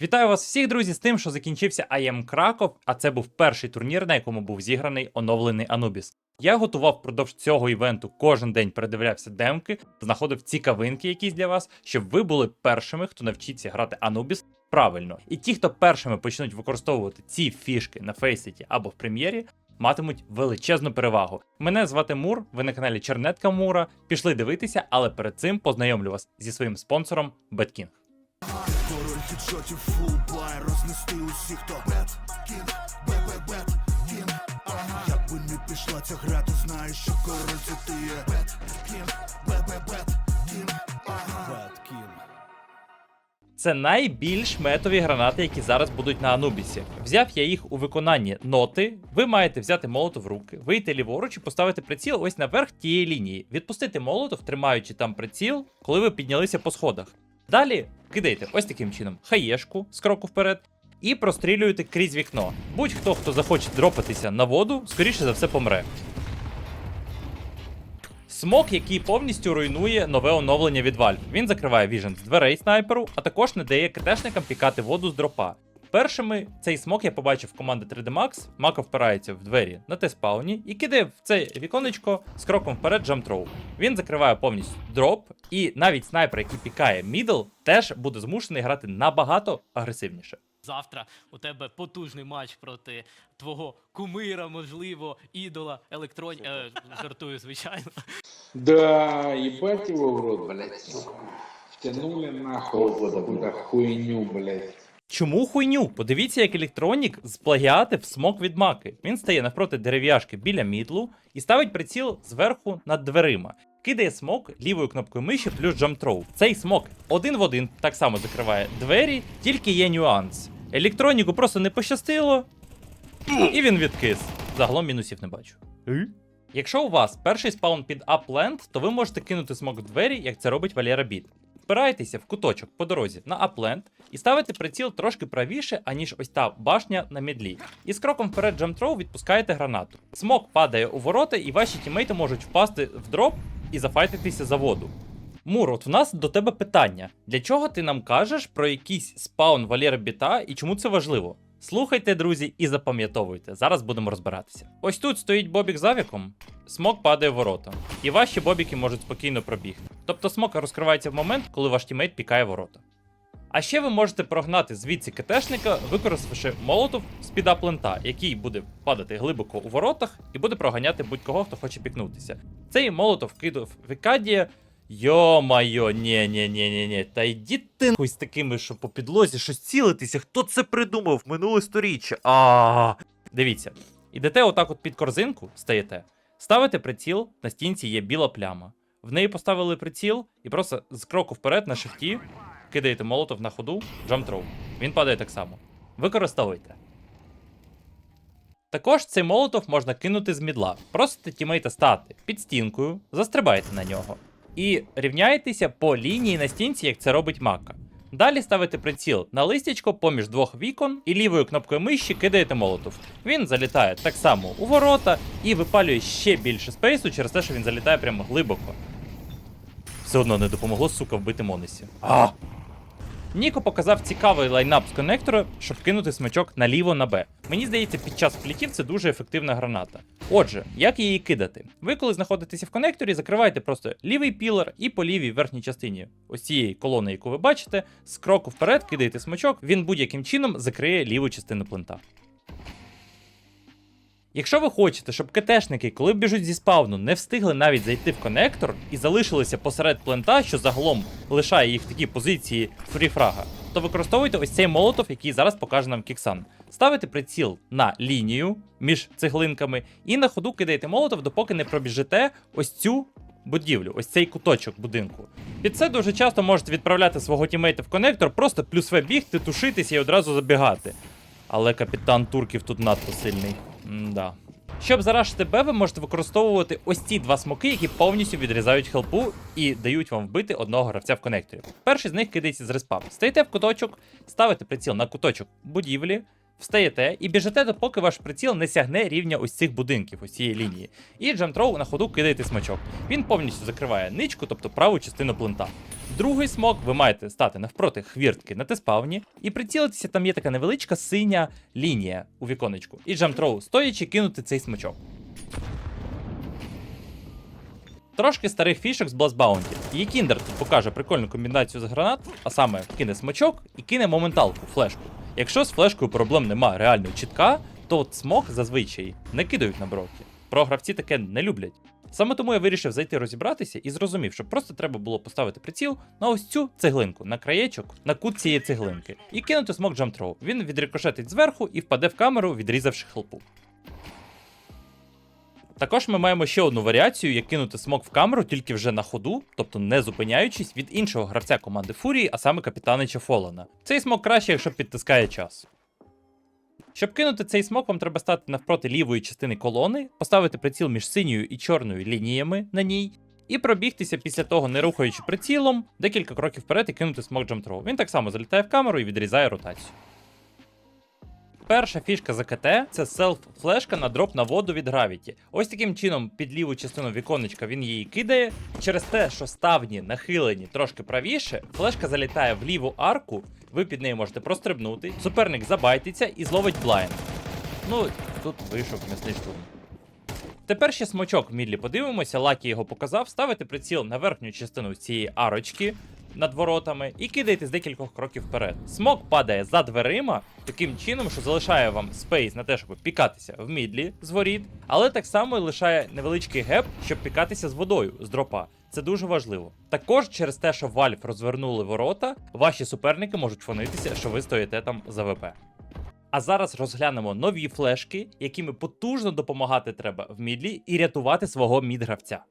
Вітаю вас всіх, друзі, з тим, що закінчився IM Краков, а це був перший турнір, на якому був зіграний оновлений Anubis. Я готував впродовж цього івенту кожен день передивлявся демки, знаходив цікавинки якісь для вас, щоб ви були першими, хто навчиться грати Anubis правильно. І ті, хто першими почнуть використовувати ці фішки на фейсеті або в прем'єрі, матимуть величезну перевагу. Мене звати Мур, ви на каналі Чернетка Мура. Пішли дивитися, але перед цим познайомлю вас зі своїм спонсором Беткінг. Хедшотів фулбай рознести усіх, хто бет кін, бебе бет кін, ага Як би не пішла ця гра, ти знаєш, що король це ти є Бет кін, бебе бет кін, ага Бет кін Це найбільш метові гранати, які зараз будуть на Анубісі. Взяв я їх у виконанні ноти. Ви маєте взяти молотов в руки, вийти ліворуч і поставити приціл ось наверх тієї лінії. Відпустити молотов, тримаючи там приціл, коли ви піднялися по сходах. Далі кидайте ось таким чином хаєшку з кроку вперед і прострілюєте крізь вікно. Будь-хто, хто захоче дропатися на воду, скоріше за все помре. Смок, який повністю руйнує нове оновлення від Valve. Він закриває віжен з дверей снайперу, а також не дає КТшникам пікати воду з дропа. Першими цей смок я побачив в команди 3D Max. Мака впирається в двері на Т-спауні і кидає в це віконечко з кроком вперед джамтроу. Він закриває повністю дроп, і навіть снайпер, який пікає мідл, теж буде змушений грати набагато агресивніше. Завтра у тебе потужний матч проти твого кумира, можливо, ідола, електронь... Е, жартую, звичайно. Да, ебать его в рот, блядь. Втянули нахуй хуйню, блядь. Чому хуйню? Подивіться, як електронік сплагіатив смок від маки. Він стає навпроти дерев'яшки біля мідлу і ставить приціл зверху над дверима. Кидає смок лівою кнопкою миші плюс джамтроу. Цей смок один в один так само закриває двері, тільки є нюанс. Електроніку просто не пощастило, і він відкис. Загалом мінусів не бачу. Якщо у вас перший спаун під апленд, то ви можете кинути смок в двері, як це робить Валера Біт. Впирайтеся в куточок по дорозі на апленд і ставите приціл трошки правіше, аніж ось та башня на мідлі. І з кроком вперед джамтроу відпускаєте гранату. Смок падає у ворота, і ваші тімейти можуть впасти в дроп і зафайтитися за воду. Мур, от в нас до тебе питання: для чого ти нам кажеш про якийсь спаун Валєра Біта і чому це важливо? Слухайте, друзі, і запам'ятовуйте. Зараз будемо розбиратися. Ось тут стоїть бобік з авіком, смок падає в ворота, і ваші бобіки можуть спокійно пробігти. Тобто смок розкривається в момент, коли ваш тімейт пікає ворота. А ще ви можете прогнати звідси КТшника, використавши молотов з під лента, який буде падати глибоко у воротах і буде проганяти будь-кого, хто хоче пікнутися. Цей молотов кидав Вікадія. Йо-майо, ні ні ні ні ні Та йдіть ти нахуй з такими, що по підлозі щось цілитися. Хто це придумав? Минуле сторіччя. А Дивіться, ідете отак от під корзинку, стаєте, ставите приціл, на стінці є біла пляма. В неї поставили приціл і просто з кроку вперед на шифті кидаєте молотов на ходу, джамтроу. Він падає так само. Використовуйте. Також цей молотов можна кинути з мідла. Просите тімейта стати під стінкою, застрибайте на нього. І рівняєтеся по лінії на стінці, як це робить мака. Далі ставите приціл на листячко поміж двох вікон і лівою кнопкою миші кидаєте молотов. Він залітає так само у ворота і випалює ще більше спейсу через те, що він залітає прямо глибоко. Все одно не допомогло, сука, вбити Монесі. А! Ніко показав цікавий лайнап з коннектора, щоб кинути смачок наліво на Б. Мені здається, під час флітів це дуже ефективна граната. Отже, як її кидати? Ви, коли знаходитеся в коннекторі, закриваєте просто лівий пілер і по лівій верхній частині ось цієї колони, яку ви бачите, з кроку вперед кидаєте смачок, він будь-яким чином закриє ліву частину плента. Якщо ви хочете, щоб КТшники, коли біжуть зі спавну, не встигли навіть зайти в коннектор і залишилися посеред плента, що загалом лишає їх в такій позиції фріфрага, то використовуйте ось цей молотов, який зараз покаже нам Кіксан. Ставите приціл на лінію між цеглинками і на ходу кидаєте молотов, допоки не пробіжите ось цю будівлю, ось цей куточок будинку. Під це дуже часто можете відправляти свого тімейта в коннектор, просто плюс В бігти, тушитися і одразу забігати. Але капітан турків тут надто сильний. М-да. Щоб зарашити Б, ви можете використовувати ось ці два смоки, які повністю відрізають хелпу і дають вам вбити одного гравця в коннекторі. Перший з них кидається з респа. Стаєте в куточок, ставите приціл на куточок будівлі, Встаєте і біжите, допоки ваш приціл не сягне рівня ось цих будинків, ось цієї лінії. І джамтроу на ходу кидаєте смачок. Він повністю закриває ничку, тобто праву частину плента. Другий смок ви маєте стати навпроти хвіртки на теспавні і прицілитися, там є така невеличка синя лінія у віконечку. І джамтроу, стоячи, кинути цей смачок. Трошки старих фішок з Blast Bounty. Її кіндер тут покаже прикольну комбінацію з гранат, а саме кине смачок і кине моменталку, флешку. Якщо з флешкою проблем нема реально чітка, то от смок зазвичай не кидають на броки. Програвці таке не люблять. Саме тому я вирішив зайти розібратися і зрозумів, що просто треба було поставити приціл на ось цю цеглинку, на краєчок, на кут цієї цеглинки, і кинути смок джамтроу. Він відрикошетить зверху і впаде в камеру, відрізавши хелпу. Також ми маємо ще одну варіацію, як кинути смок в камеру тільки вже на ходу, тобто не зупиняючись від іншого гравця команди Фурії, а саме капітанича Фолана. Цей смок краще, якщо підтискає час. Щоб кинути цей смок, вам треба стати навпроти лівої частини колони, поставити приціл між синьою і чорною лініями на ній, і пробігтися після того, не рухаючи прицілом, декілька кроків вперед і кинути смок джамтроу. Він так само залітає в камеру і відрізає ротацію. Перша фішка за КТ це селф-флешка на дроп на воду від Gravity. Ось таким чином під ліву частину віконечка він її кидає. Через те, що ставні нахилені трошки правіше, флешка залітає в ліву арку, ви під нею можете прострибнути, суперник забайтиться і зловить блайнд. Ну, тут вийшов м'ясний. Тепер ще смачок в мідлі подивимося, Лакі його показав, ставити приціл на верхню частину цієї арочки над воротами і кидаєте з декількох кроків вперед. Смок падає за дверима таким чином, що залишає вам спейс на те, щоб пікатися в мідлі з воріт, але так само і лишає невеличкий геп, щоб пікатися з водою з дропа. Це дуже важливо. Також через те, що Valve розвернули ворота, ваші суперники можуть фонитися, що ви стоїте там за ВП. А зараз розглянемо нові флешки, якими потужно допомагати треба в мідлі і рятувати свого мідгравця.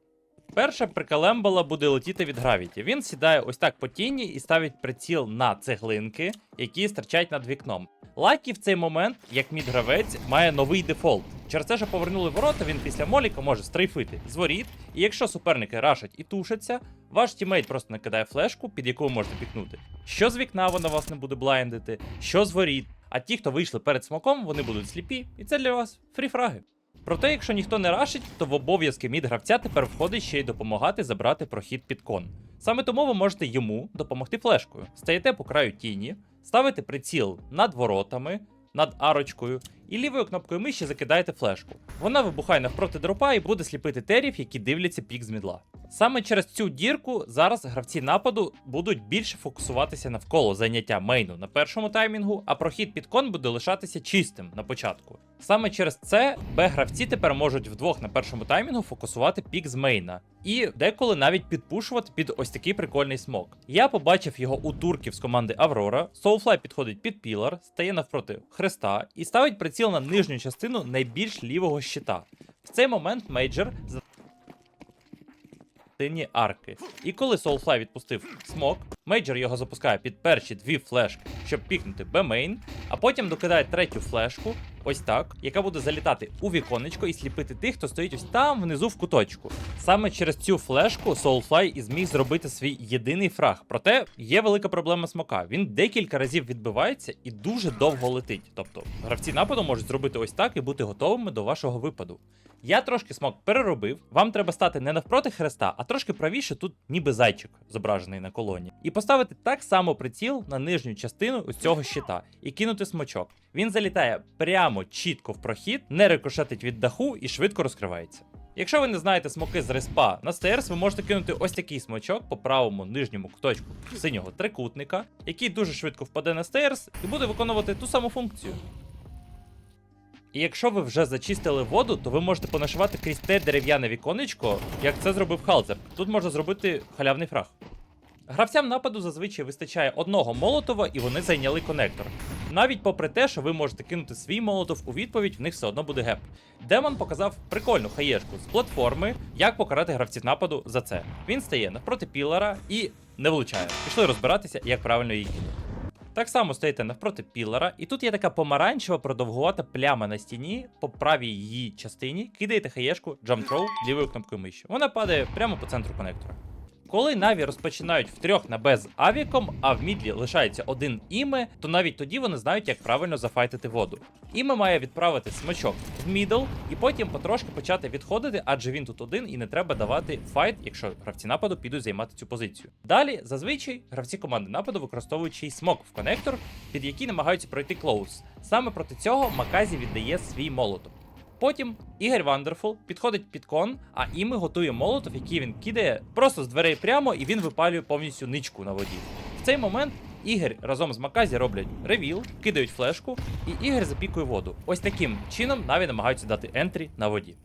Перша прикалембала буде летіти від Гравіті. Він сідає ось так по тіні і ставить приціл на цеглинки, які стирчать над вікном. Лакі в цей момент, як мідгравець, має новий дефолт. Через те, що повернули ворота, він після моліка може стрейфити з воріт, і якщо суперники рашать і тушаться, ваш тімейт просто накидає флешку, під яку ви можете пікнути. Що з вікна вона вас не буде блайндити, що з воріт. А ті, хто вийшли перед смоком, вони будуть сліпі, і це для вас фріфраги. Проте, якщо ніхто не рашить, то в обов'язки мід-гравця тепер входить ще й допомагати забрати прохід під кон. Саме тому ви можете йому допомогти флешкою. Стаєте по краю тіні, ставите приціл над воротами, над арочкою, і лівою кнопкою миші закидаєте флешку. Вона вибухає навпроти дропа і буде сліпити терів, які дивляться пік з мідла. Саме через цю дірку зараз гравці нападу будуть більше фокусуватися навколо зайняття мейну на першому таймінгу, а прохід під кон буде лишатися чистим на початку. Саме через це Б-гравці тепер можуть вдвох на першому таймінгу фокусувати пік з мейна. І деколи навіть підпушувати під ось такий прикольний смок. Я побачив його у турків з команди Аврора. Soulfly підходить під пілар, стає навпроти хреста і ставить приціл на нижню частину найбільш лівого щита. В цей момент мейджор за арки. І коли Soulfly відпустив смок, мейджор його запускає під перші дві флешки, щоб пікнути Б-мейн, а потім докидає третю флешку, ось так, яка буде залітати у віконечко і сліпити тих, хто стоїть ось там внизу в куточку. Саме через цю флешку Soulfly і зміг зробити свій єдиний фраг. Проте є велика проблема смока. Він декілька разів відбивається і дуже довго летить. Тобто гравці нападу можуть зробити ось так і бути готовими до вашого випаду. Я трошки смок переробив. Вам треба стати не навпроти хреста, а трошки правіше, тут ніби зайчик зображений на колоні. І поставити так само приціл на нижню частину ось цього щита і кинути смочок. Він залітає прямо чітко в прохід, не рикошетить від даху і швидко розкривається. Якщо ви не знаєте смоки з респа на стейрс, ви можете кинути ось такий смочок по правому нижньому куточку синього трикутника, який дуже швидко впаде на стейрс і буде виконувати ту саму функцію. І якщо ви вже зачистили воду, то ви можете понашивати крізь те дерев'яне віконечко, як це зробив Халзер. Тут можна зробити халявний фраг. Гравцям нападу зазвичай вистачає одного молотова, і вони зайняли конектор. Навіть попри те, що ви можете кинути свій молотов у відповідь, в них все одно буде геп. Демон показав прикольну хаєшку з платформи, як покарати гравців нападу за це. Він стає навпроти пілара і не влучає. Пішли розбиратися, як правильно її кинути. Так само стоїте навпроти пілара, і тут є така помаранчева продовгувата пляма на стіні, по правій її частині кидаєте хаєшку Throw лівою кнопкою миші. Вона падає прямо по центру конектора. Коли Наві розпочинають втрьох на Б з авіком, а в мідлі лишається один іме, то навіть тоді вони знають, як правильно зафайтити воду. Іме має відправити смачок в мідл і потім потрошки почати відходити, адже він тут один і не треба давати файт, якщо гравці нападу підуть займати цю позицію. Далі, зазвичай, гравці команди нападу використовують ще й смок в конектор, під який намагаються пройти клоус. Саме проти цього Маказі віддає свій молоток. Потім Ігор Вандерфул підходить під кон, а іми готує молотов, який він кидає просто з дверей прямо, і він випалює повністю ничку на воді. В цей момент Ігор разом з Маказі роблять ревіл, кидають флешку, і Ігор запікує воду. Ось таким чином Наві намагаються дати ентрі на воді.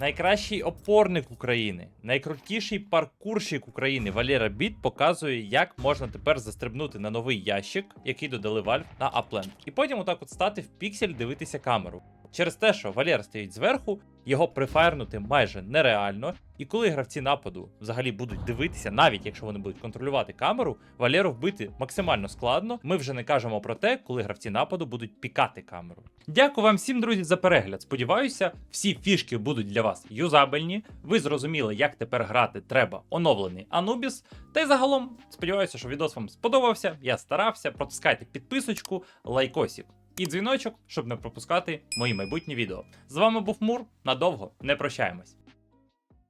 Найкращий опорник України, найкрутіший паркурщик України Валера Біт показує, як можна тепер застрибнути на новий ящик, який додали Valve на Upland. І потім отак от стати в піксель дивитися камеру. Через те, що Валера стоїть зверху, його прифайрнути майже нереально. І коли гравці нападу взагалі будуть дивитися, навіть якщо вони будуть контролювати камеру, Валеру вбити максимально складно. Ми вже не кажемо про те, коли гравці нападу будуть пікати камеру. Дякую вам всім, друзі, за перегляд. Сподіваюся, всі фішки будуть для вас юзабельні. Ви зрозуміли, як тепер грати треба оновлений Anubis. Та й загалом сподіваюся, що відос вам сподобався. Я старався. Протискайте підписочку, лайкосик і дзвіночок, щоб не пропускати мої майбутні відео. З вами був Мур. Надовго не прощаємось.